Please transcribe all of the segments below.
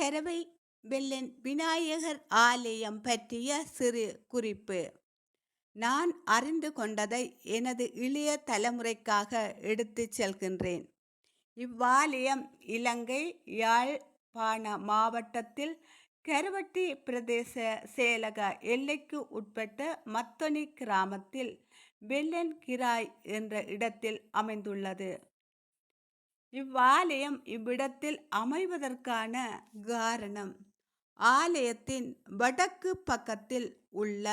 கரவை வெள்ளன் விநாயகர் ஆலயம் பற்றிய சிறு குறிப்பு. நான் அறிந்து கொண்டதை எனது இளைய தலைமுறைக்காக எடுத்துச் செல்கின்றேன். இவ்வாலயம் இலங்கை யாழ்ப்பாண மாவட்டத்தில் கருவட்டி பிரதேச செயலக எல்லைக்கு உட்பட்ட மத்தொனி கிராமத்தில் வெள்ளன் கிராய் என்ற இடத்தில் அமைந்துள்ளது. இவ்வாலயம் இவ்விடத்தில் அமைவதற்கான காரணம் ஆலயத்தின் வடக்கு பக்கத்தில் உள்ள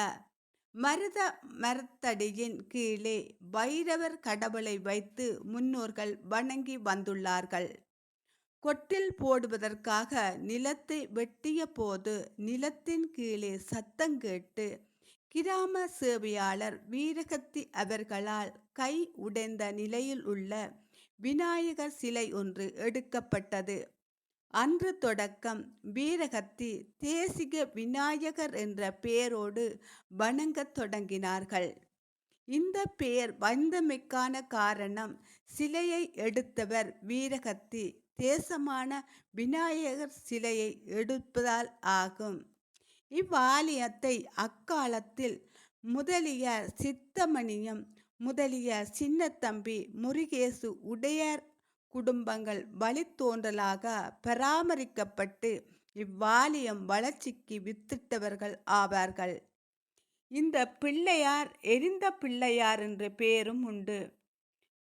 மருத மரத்தடியின் கீழே வைரவர் கடவுளை வைத்து முன்னோர்கள் வணங்கி வந்துள்ளார்கள். கொட்டில் போடுவதற்காக நிலத்தை வெட்டிய போது நிலத்தின் கீழே சத்தம் கேட்டு கிராம சேவையாளர் வீரகத்தி அவர்களால் கை உடைந்த நிலையில் உள்ள விநாயகர் சிலை ஒன்று எடுக்கப்பட்டது. அன்று தொடக்கம் வீரகத்தி தேசிக விநாயகர் என்ற பெயரோடு வணங்கத் தொடங்கினார்கள். இந்த பெயர் வந்தமைக்கான காரணம் சிலையை எடுத்தவர் வீரகத்தி தேசமான விநாயகர் சிலையை எடுப்பதால் ஆகும். இவ்வாலயத்தை அக்காலத்தில் முதலியார் சித்தமணியம் முதலிய சின்னத்தம்பி முருகேசு உடையார் குடும்பங்கள் வழித்தோன்றலாக பராமரிக்கப்பட்டு இவ்வாலயம் வளர்ச்சிக்கு வித்திட்டவர்கள் ஆவார்கள். இந்த பிள்ளையார் எரிந்த பிள்ளையார் என்ற பெயரும் உண்டு.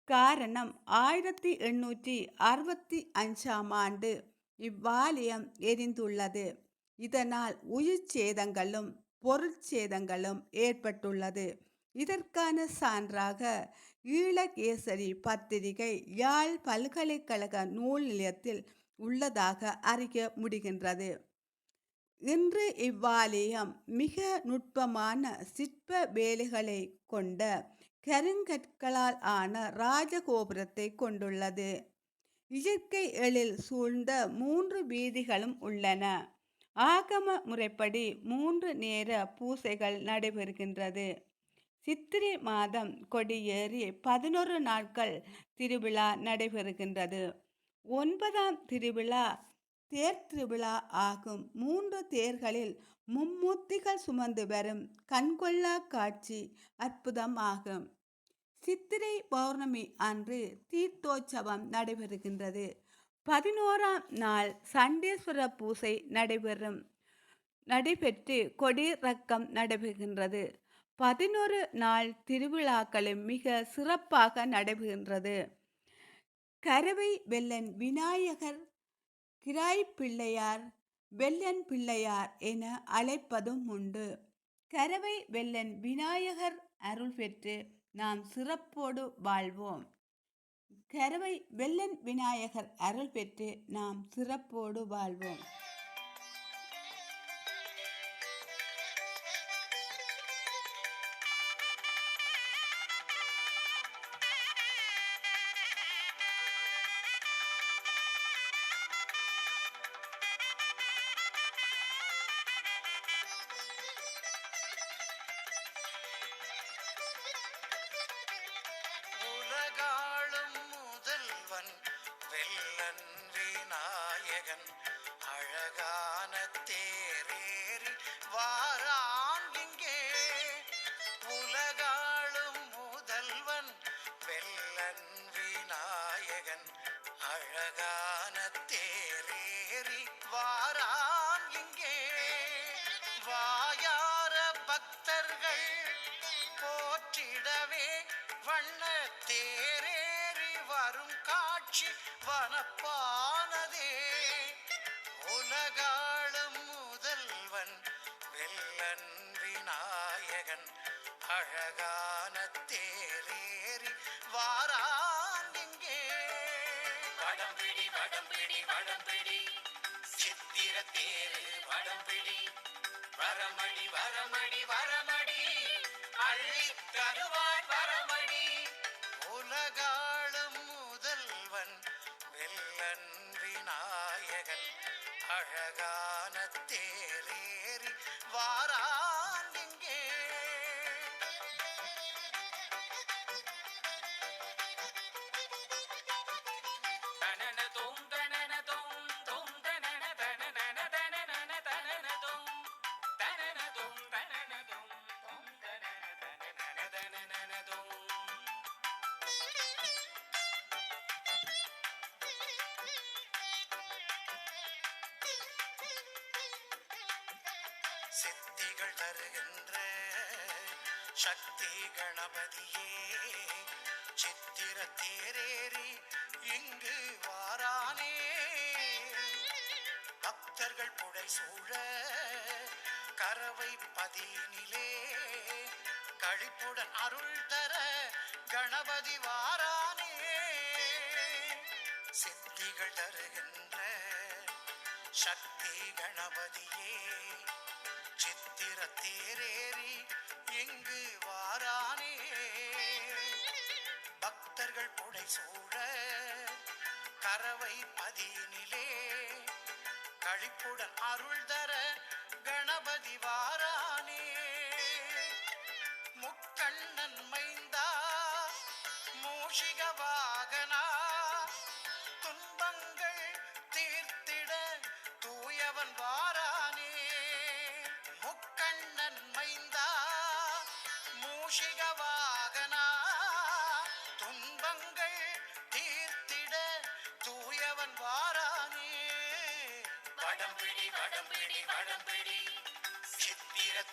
காரணம் ஆயிரத்தி எண்ணூற்றி அறுபத்தி அஞ்சாம் ஆண்டு இவ்வாலயம் எரிந்துள்ளது. இதனால் உயிர் சேதங்களும் பொருட்சேதங்களும் ஏற்பட்டுள்ளது. இதற்கான சான்றாக ஈழகேசரி பத்திரிகை யாழ் பல்கலைக்கழக நூல் நிலையத்தில் உள்ளதாக அறிய முடிகின்றது. இன்று இவ்வாலயம் மிக நுட்பமான சிற்ப வேலைகளை கொண்ட கருங்கற்களால் ஆன ராஜகோபுரத்தை கொண்டுள்ளது. இயற்கை எழில் சூழ்ந்த மூன்று வீதிகளும் உள்ளன. ஆகம முறைப்படி மூன்று நேர பூசைகள் நடைபெறுகின்றது. சித்திரை மாதம் கொடியேறி பதினொரு நாட்கள் திருவிழா நடைபெறுகின்றது. ஒன்பதாம் திருவிழா தேர் திருவிழா ஆகும். மூன்று தேர்களில் மும்மூர்த்திகள் சுமந்து வரும் கண்கொள்ளா காட்சி அற்புதம் ஆகும். சித்திரை பௌர்ணமி அன்று தீர்த்தோற்சவம் நடைபெறுகின்றது. பதினோராம் நாள் சண்டேஸ்வர பூசை நடைபெறும் நடைபெற்று கொடி ரக்கம் நடைபெறுகின்றது. பதினொரு நாள் திருவிழாக்களும் மிக சிறப்பாக நடைபெறுகின்றது. கரவை வெள்ளன் விநாயகர் கிராய் பிள்ளையார் வெள்ளன் பிள்ளையார் என அழைப்பதும் உண்டு. கரவை வெள்ளன் விநாயகர் அருள் பெற்று நாம் சிறப்போடு வாழ்வோம். கரவை வெள்ளன் விநாயகர் அருள் பெற்று நாம் சிறப்போடு வாழ்வோம். அழகன் அழகான தேரேறி வாரான் இங்கே. உலகாளும் முதல்வன் வெள்ளன் விநாயகன் அழகான தேரேறி வாரான் இங்கே. வாயார பக்தர்கள் போற்றிடவே வண்ண தேரேறி வரும் காட்சி வனப்பான் உலகாளும் முதல்வன் வெள்ளன் விநாயகன் அழகா அழகான தேலேறி வாரா சித்திகள் தருகின்ற சக்தி கணபதியே சித்திர தேரேறி இங்கு வாரானே. பக்தர்கள் புடை சூழ கரவை பதியினிலே. கழிப்புடன் அருள் தர கணபதி வாரானே. சித்திகள் தருகின்ற சக்தி கணபதியே சித்திர தேரேறி எங்கு வாரானே? பக்தர்கள் புடை சூழ கரவை பதியினிலே கழிப்புடன் அருள் தர கணபதி வாரா.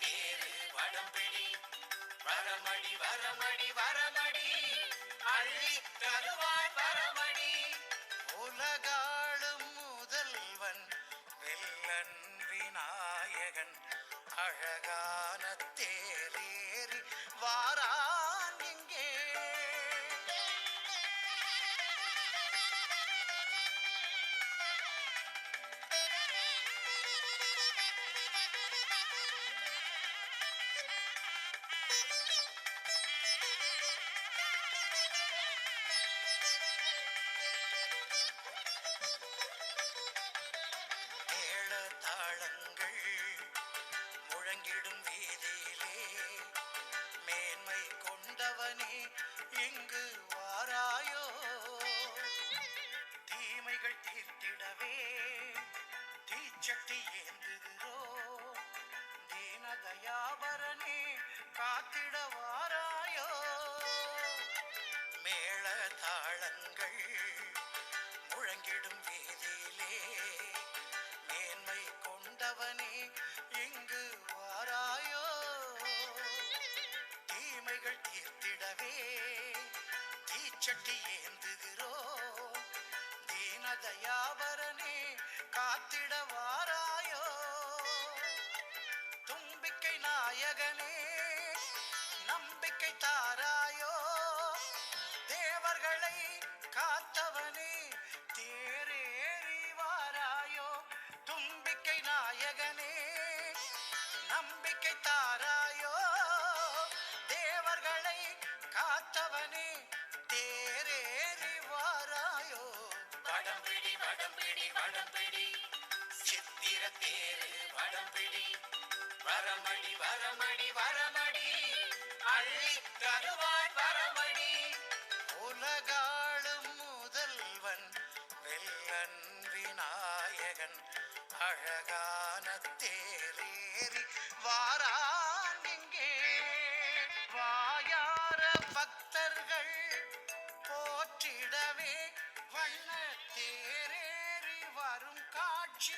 தேரு வடம்பிடி. வரமடி வரமடி வரமடி. அள்ளி தருவாய் வரமடி. உலகாளும் முதல்வன் வெல்லன் விநாயகன் அழகான தேரேறி வாரா இங்கு வாராயோ? தீமைகள் தீர்த்திடவே. தீச்சட்டி ஏந்துகிறோ? தீனதயாபரனே காத்திட வாராயோ? மேள தாளங்கள் முழங்கிடும் வீதியிலே. மேன்மை கொண்டவனே இங்கு வாராயோ? தீமைகள் தீர்த்திடவே. தீச்சட்டி ஏந்துகிறோ தீனதயாபரனே காத்திட வாராயோ. தும்பிக்கை நாயகனே நம்பிக்கை தாராயோ. தேவர்களை காத்தவனே தேரேறி வாராயோ. தும்பிக்கை நாயகனே நம்பி தேரு வடம்பிடி. வரமடி வரமடி வரமடி. அள்ளி தருவாய் வரமடி. உலகாளும் முதல்வன் வெல்லன் விநாயகன் அழகான தேரேறி வாரான் இங்கே. வாயார பக்தர்கள் போற்றிடவே வண்ண தேரேறி வரும் காட்சி